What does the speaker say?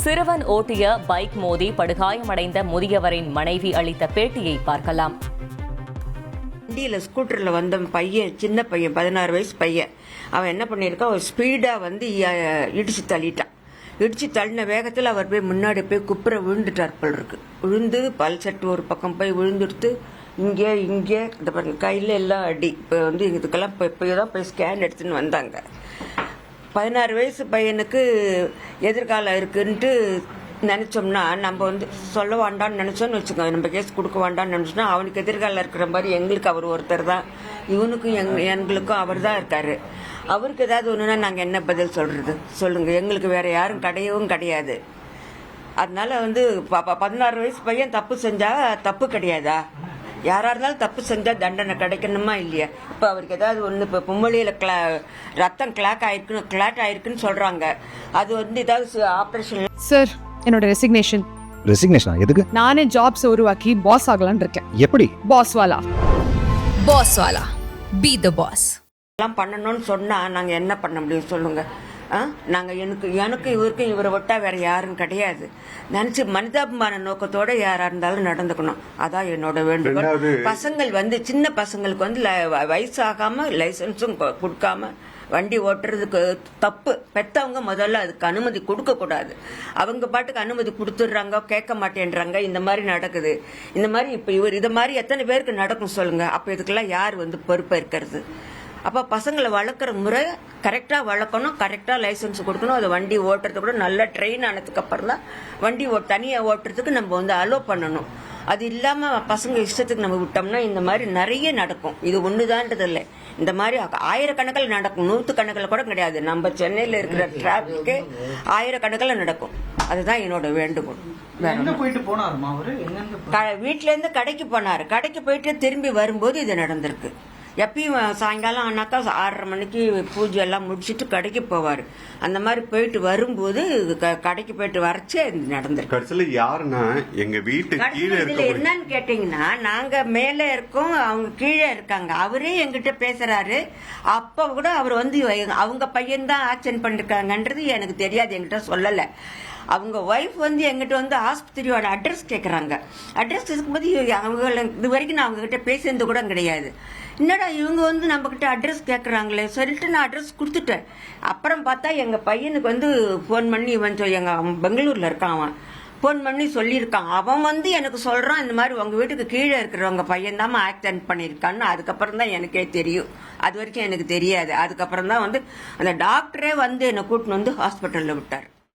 சிறுவன் ஓட்டிய பைக் மோதி படுகாயமடைந்த முதியவரின் மனைவி அளித்த பேட்டியை பார்க்கலாம். வண்டியில் ஸ்கூட்டரில் வந்த பையன் சின்ன பையன் பதினாறு வயசு பையன். அவன் என்ன பண்ணியிருக்கான்? ஒரு ஸ்பீடாக வந்து இடிச்சு தள்ளிட்டான். இடிச்சு தள்ளின வேகத்தில் அவர் போய் முன்னாடி போய் குப்புற விழுந்துட்டார் போல் இருக்கு. விழுந்து பல் சட்டு ஒரு பக்கம் போய் விழுந்துடுத்து இங்கே இங்கே இந்த பாருங்க கையில் எல்லாம் அடி. இப்போ வந்து இதுக்கெல்லாம் இப்போ இப்போ தான் போய் ஸ்கேன் எடுத்துன்னு வந்தாங்க. பதினாறு வயசு பையனுக்கு எதிர்காலம் இருக்குன்ட்டு நினச்சோம்னா நம்ம வந்து சொல்ல வேண்டாம்னு நினச்சோன்னு வச்சுக்கோங்க. நம்ம கேஸ் கொடுக்க வேண்டாம்னு நினச்சோம்னா அவனுக்கு எதிர்காலம் இருக்கிற மாதிரி எங்களுக்கு அவர் ஒருத்தர் தான். இவனுக்கும் எங் எங்களுக்கும் அவர் தான் இருக்கார். அவருக்கு ஏதாவது ஒன்றுனா நாங்கள் என்ன பதில் சொல்கிறது சொல்லுங்கள் எங்களுக்கு வேறு யாரும் கிடையவும் கிடையாது. அதனால் வந்து ப- ப- பதினாறு வயசு பையன் தப்பு செஞ்சால் தப்பு கிடையாதா? யாரா இருந்தாலும் தப்பு செஞ்சா தண்டனை கிடைக்கணுமா இல்லையா? இப்போ அவருக்கு ஏதாவது ஒன்று இப்போ பொம்மொழியில் கிளா ரத்தம் கிளாக் ஆயிருக்குன்னு கிளாட் ஆயிருக்குன்னு சொல்றாங்க. அது வந்து ஏதாவது ஆப்ரேஷன் சார் என்னோட ரெசிக்னேஷன் ரெசிக்னேஷனா எதுக்கு? நானே ஜாப்ஸ் உருவாக்கி பாஸ் ஆகலாம்னு இருக்கேன். எப்படி? பாஸ் வாலா பாஸ் வாலா பி த பாஸ் எல்லாம் பண்ணணும்னு சொன்னா நாங்க என்ன பண்ண முடியும் சொல்லுங்க. ஆ? நாங்க எனக்கு எனக்கு இவருக்கும் இவரை விட்டா வேற யாரும் கிடையாது. நினைச்சு மனிதாபிமான நோக்கத்தோட யாரா இருந்தாலும் நடந்துக்கணும். அதான் என்னோட வேண்டுகோள். பசங்கள் வந்து சின்ன பசங்களுக்கு வந்து ல- வ- வயசாகாம லைசன்ஸும் கொடுக்காம வண்டி ஓட்டுறதுக்கு தப்பு. பெத்தவங்க முதல்ல அதுக்கு அனுமதி கொடுக்க கூடாது. அவங்க பாட்டுக்கு அனுமதி கொடுத்துடுறாங்க கேட்க மாட்டேன்றாங்க இந்த மாதிரி நடக்குது. இந்த மாதிரி இப்ப இவர் இது மாதிரி எத்தனை பேருக்கு நடக்கும் சொல்லுங்க. அப்ப இதுக்கெல்லாம் யார் வந்து பொறுப்பா இருக்கிறது அப்போ பசங்களை வளர்க்குற முறை கரெக்டாக வளர்க்கணும் கரெக்டாக லைசன்ஸ் கொடுக்கணும். அது வண்டி ஓட்டுறது கூட நல்லா ட்ரெயின் ஆனதுக்கு அப்புறம் தான் வண்டி ஓ தனியாக ஓட்டுறதுக்கு நம்ம வந்து அலோ பண்ணணும். அது இல்லாமல் பசங்க இஷ்டத்துக்கு நம்ம விட்டோம்னா இந்த மாதிரி நிறைய நடக்கும். இது ஒண்ணுதான்றது இல்லை. இந்த மாதிரி ஆயிரக்கணக்கில் நடக்கும். நூற்று கணக்கில் கூட கிடையாது. நம்ம சென்னையில் இருக்கிற டிராஃபிக்கே ஆயிரக்கணக்கில் நடக்கும். அதுதான் என்னோட வேண்டுகோள். இருந்து கடைக்கு போனாரு. கடைக்கு போயிட்டு திரும்பி வரும்போது இது நடந்திருக்கு. எப்பயும் சாயங்காலம் ஆனாக்கா ஆறரை மணிக்கு பூஜை எல்லாம் முடிச்சிட்டு கடைக்கு போவார். அந்த மாதிரி போயிட்டு வரும்போது கடைக்கு போயிட்டு வரச்சே நடந்திருக்கு. கடைசியில யாருன்னா எங்க வீட்டு கீழே என்னன்னு கேட்டீங்கன்னா நாங்க மேல இருக்கோம் அவங்க கீழே இருக்காங்க. அவரே எங்கிட்ட பேசுறாரு. அப்ப கூட அவர் வந்து அவங்க பையன் தான் ஆக்சன் பண்ணிருக்காங்கன்றது எனக்கு தெரியாது என்கிட்ட சொல்லல. அவங்க ஒய்ஃப் வந்து எங்கிட்ட வந்து ஆஸ்பத்திரியோட அட்ரஸ் கேட்குறாங்க அட்ரஸ் இருக்கும்போது அவங்க இது வரைக்கும் நான் அவங்கக்கிட்ட பேசியிருந்து கூட கிடையாது. என்னடா இவங்க வந்து நம்ம கிட்ட அட்ரஸ் கேட்குறாங்களே சொல்லிட்டு நான் அட்ரஸ் கொடுத்துட்டேன். அப்புறம் பார்த்தா எங்கள் பையனுக்கு வந்து ஃபோன் பண்ணி இவன் சொல்லி எங்கள் அவன் இருக்கான் அவன். ஃபோன் பண்ணி சொல்லியிருக்கான். அவன் வந்து எனக்கு சொல்கிறான் இந்த மாதிரி உங்கள் வீட்டுக்கு கீழே இருக்கிறவங்க பையன் தான் ஆக்சிடென்ட் பண்ணியிருக்கான்னு. அதுக்கப்புறம் தான் எனக்கே தெரியும். அது வரைக்கும் எனக்கு தெரியாது. அதுக்கப்புறம் தான் வந்து அந்த டாக்டரே வந்து என்னை கூட்டின்னு வந்து ஹாஸ்பிட்டலில் விட்டார்.